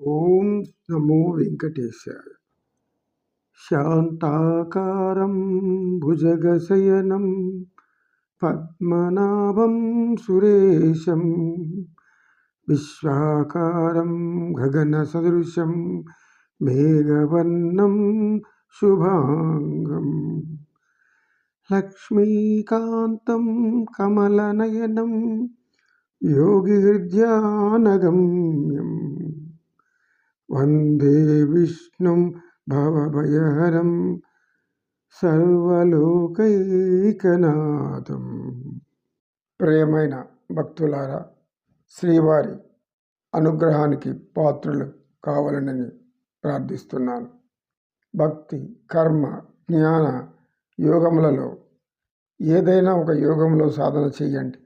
ఓం నమో వెంకటేశాయ శాంతాకారం భుజగశయనం పద్మనాభం సురేశం విశ్వాకారం గగనసదృశం మేఘవర్ణం శుభాంగం లక్ష్మీకాంతం కమలనయనం योगिहृद्यानगम्यं వందే విష్ణుం భవభయహరం సర్వలోకైకనాథం. ప్రియమైన భక్తులారా శ్రీవారి అనుగ్రహానికి పాత్రులు కావాలనని ప్రార్థిస్తున్నాను. భక్తి కర్మ జ్ఞాన యోగములలో ఏదైనా ఒక యోగంలో సాధన చేయండి.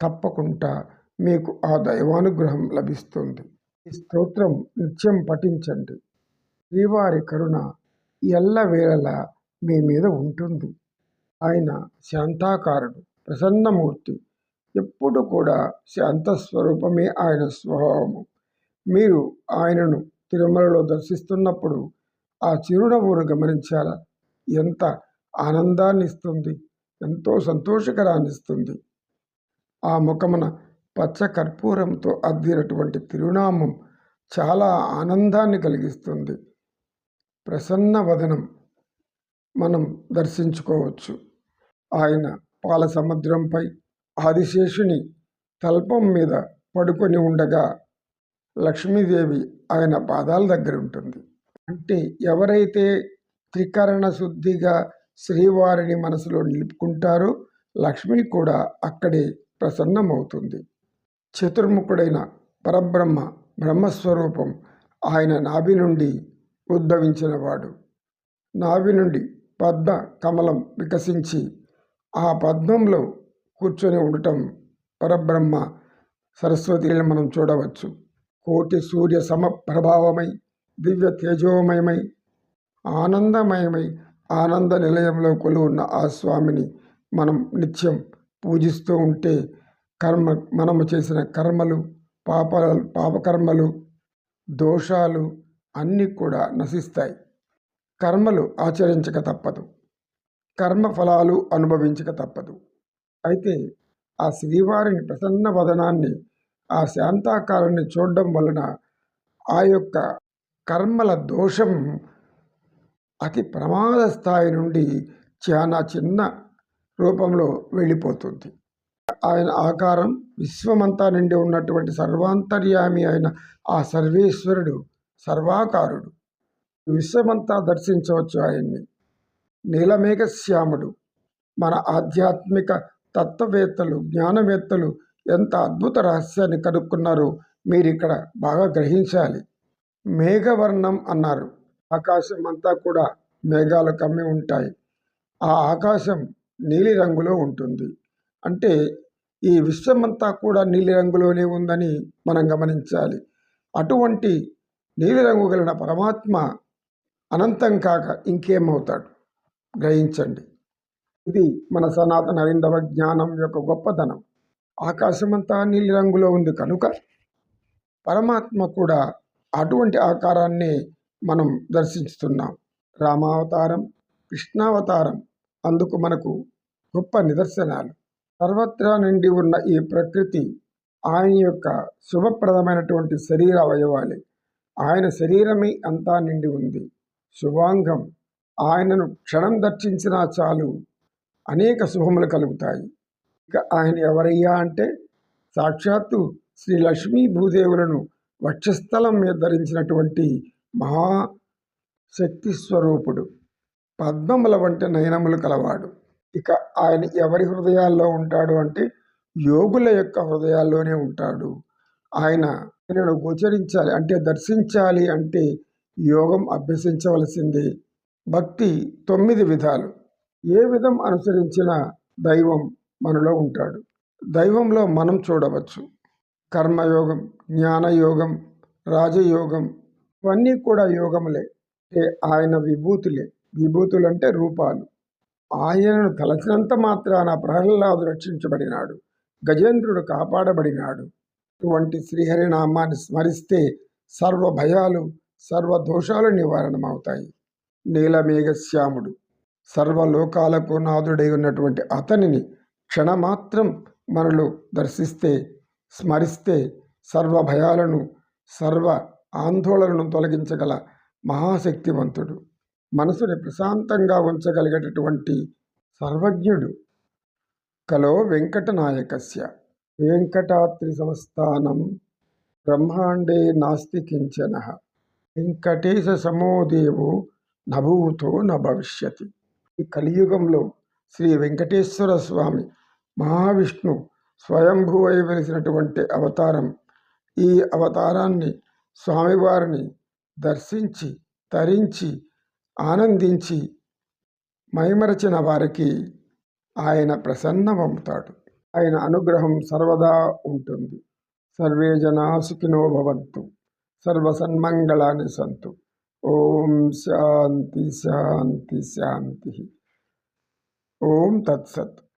తప్పకుండా మీకు ఆ దైవానుగ్రహం లభిస్తుంది. ఈ స్తోత్రం నిత్యం పఠించండి. శ్రీవారి కరుణ ఎల్లవేళలా మీ మీద ఉంటుంది. ఆయన శాంతాకారుడు ప్రసన్నమూర్తి. ఎప్పుడు కూడా శాంత స్వరూపమే ఆయన స్వభావము. మీరు ఆయనను తిరుమలలో దర్శిస్తున్నప్పుడు ఆ చిరునవ్వును గమనించాలా? ఎంత ఆనందాన్ని ఇస్తుంది ఎంతో సంతోషకరాన్ని ఇస్తుంది ఆ ముఖమున పచ్చ కర్పూరంతో అద్దినటువంటి తిరునామం చాలా ఆనందాన్ని కలిగిస్తుంది. ప్రసన్న వదనం మనం దర్శించుకోవచ్చు. ఆయన పాల సముద్రంపై ఆదిశేషుని తల్పం మీద పడుకొని ఉండగా లక్ష్మీదేవి ఆయన పాదాల దగ్గర ఉంటుంది. అంటే ఎవరైతే త్రికరణ శుద్ధిగా శ్రీవారిని మనసులో నిలుపుకుంటారో లక్ష్మి కూడా అక్కడే ప్రసన్నమవుతుంది. చతుర్ముఖుడైన పరబ్రహ్మ బ్రహ్మస్వరూపం ఆయన నాభి నుండి ఉద్భవించినవాడు. నాభి నుండి పద్మ కమలం వికసించి ఆ పద్మంలో కూర్చొని ఉండటం పరబ్రహ్మ సరస్వతిని మనం చూడవచ్చు. కోటి సూర్య సమ ప్రభావమై దివ్య తేజోమయమై ఆనందమయమై ఆనంద నిలయంలో కొలువున్న ఆ స్వామిని మనం నిత్యం పూజిస్తూ ఉంటే కర్మ మనము చేసిన కర్మలు పాప పాపకర్మలు దోషాలు అన్నీ కూడా నశిస్తాయి. కర్మలు ఆచరించక తప్పదు. కర్మ ఫలాలు అనుభవించక తప్పదు. అయితే ఆ శ్రీవారిని ప్రసన్న వదనాన్ని ఆ శాంతాకారాన్ని చూడడం వలన ఆ యొక్క కర్మల దోషం అతి ప్రమాద స్థాయి నుండి చాలా చిన్న రూపంలో వెళ్ళిపోతుంది. ఆయన ఆకారం విశ్వమంతా నిండి ఉన్నటువంటి సర్వాంతర్యామి అయిన ఆ సర్వేశ్వరుడు సర్వాకారుడు. విశ్వమంతా దర్శించవచ్చు ఆయన్ని. నీలమేఘశ్యాముడు మన ఆధ్యాత్మిక తత్వవేత్తలు జ్ఞానవేత్తలు ఎంత అద్భుత రహస్యాన్ని కనుక్కున్నారో మీరు ఇక్కడ బాగా గ్రహించాలి. మేఘవర్ణం అన్నారు. ఆకాశం అంతా కూడా మేఘాలు కమ్మి ఉంటాయి. ఆ ఆకాశం నీలి రంగులో ఉంటుంది. అంటే ఈ విశ్వమంతా కూడా నీలిరంగులోనే ఉందని మనం గమనించాలి. అటువంటి నీలిరంగు కలిగిన పరమాత్మ అనంతం కాక ఇంకేమవుతాడు? గ్రహించండి. ఇది మన సనాతన హైందవ జ్ఞానం యొక్క గొప్పతనం ఆకాశమంతా నీలిరంగులో ఉంది కనుక పరమాత్మ కూడా అటువంటి ఆకారాన్ని మనం దర్శిస్తున్నాం. రామావతారం కృష్ణావతారం అందుకు మనకు గొప్ప నిదర్శనాలు. సర్వత్రా నిండి ఉన్న ఈ ప్రకృతి ఆయన యొక్క శుభప్రదమైనటువంటి శరీర అవయవాలే. ఆయన శరీరమే అంతా నిండి ఉంది. శుభాంగం ఆయనను క్షణం దర్శించినా చాలు అనేక శుభములు కలుగుతాయి. ఇక ఆయన ఎవరయ్యా అంటే సాక్షాత్తు శ్రీ లక్ష్మీ భూదేవులను వక్షస్థలం మీద ధరించినటువంటి మహాశక్తి స్వరూపుడు. పద్మముల వంటి నయనములు కలవాడు. ఇక ఆయన ఎవరి హృదయాల్లో ఉంటాడు అంటే యోగుల యొక్క హృదయాల్లోనే ఉంటాడు. ఆయన ఆయనను గోచరించాలి అంటే దర్శించాలి అంటే యోగం అభ్యసించవలసిందే. భక్తి తొమ్మిది విధాలు. ఏ విధం అనుసరించిన దైవం మనలో ఉంటాడు. దైవంలో మనం చూడవచ్చు. కర్మయోగం జ్ఞానయోగం రాజయోగం ఇవన్నీ కూడా యోగములే. అంటే ఆయన విభూతులే. విభూతులు అంటే రూపాలు. ఆయనను తలచినంత మాత్రాన ప్రహ్లాదు రక్షించబడినాడు. గజేంద్రుడు కాపాడబడినాడు. ఇటువంటి శ్రీహరినామాన్ని స్మరిస్తే సర్వ భయాలు సర్వ దోషాలు నివారణమవుతాయి. నీలమేఘశ్యాముడు సర్వలోకాలకు నాథుడై ఉన్నటువంటి అతనిని క్షణమాత్రం మనలో దర్శిస్తే స్మరిస్తే సర్వ భయాలను సర్వ ఆందోళనను తొలగించగల మహాశక్తివంతుడు. మనసుని ప్రశాంతంగా ఉంచగలిగేటటువంటి సర్వజ్ఞుడు కలో వెంకటనాయకస్య. వెంకటాద్రి సంస్థానం బ్రహ్మాండే నాస్తి కించన. వెంకటేశ సమోదేవో నభూతో న భవిష్యతి ఈ కలియుగంలో శ్రీ వెంకటేశ్వర స్వామి మహావిష్ణు స్వయంభువై వెలిసినటువంటి అవతారం ఈ అవతారాన్ని స్వామివారిని దర్శించి తరించి ఆనందించి మైమరచిన వారికి ఆయన ప్రసన్నమవుతాడు. ఆయన అనుగ్రహం సర్వదా ఉంటుంది. సర్వే జనా సుఖినో భవంతు. సర్వసన్మంగళాన్ని సంతు. ఓం శాంతి శాంతి శాంతి. ఓం తత్సత్.